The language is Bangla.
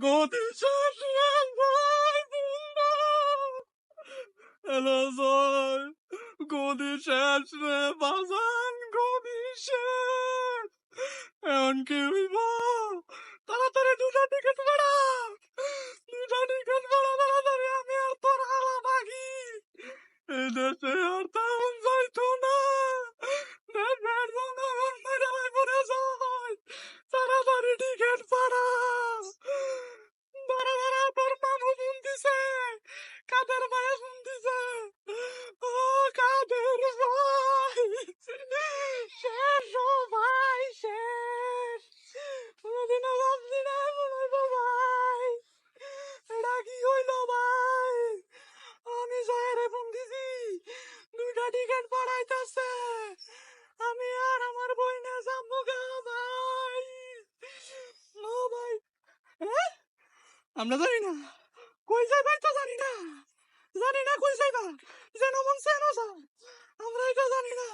গদি শেষ রে বাজান গদি শেষ এখন কি হইব তাড়াতাড়ি দুটা টিকিট বাড়া দুটা টিকিট বাড়া তাড়াতাড়ি আমি আর তোর হালা ভাগি এই দেশে তেমন যাইতো না দেশের জনগণ মেরে পড়ে যায় তাড়াতাড়ি টিকিট বাড়া দাঁড়া দাঁড়া তোর মানু ফোন দিছে কাদের ভাইয়া ফোন দিছে ও, কাদের ভাই? শেষ ও ভাই শেষ কোনোদিনও ভাবছি না এমন হইব ভাই। এটা কি হইল ভাই? আমি জয়েরে ফোন দিছি। দুইটা টিকিট পাঠাইতেছে। আমি আর আমার বইনে যাব গা ভাই। ও ভাই। হ্যাঁ? আমরা জানি না। কই যাইবার তো জানি না। জানি না কই যাইবা যেন মন সেন আমরা এটা জানি না।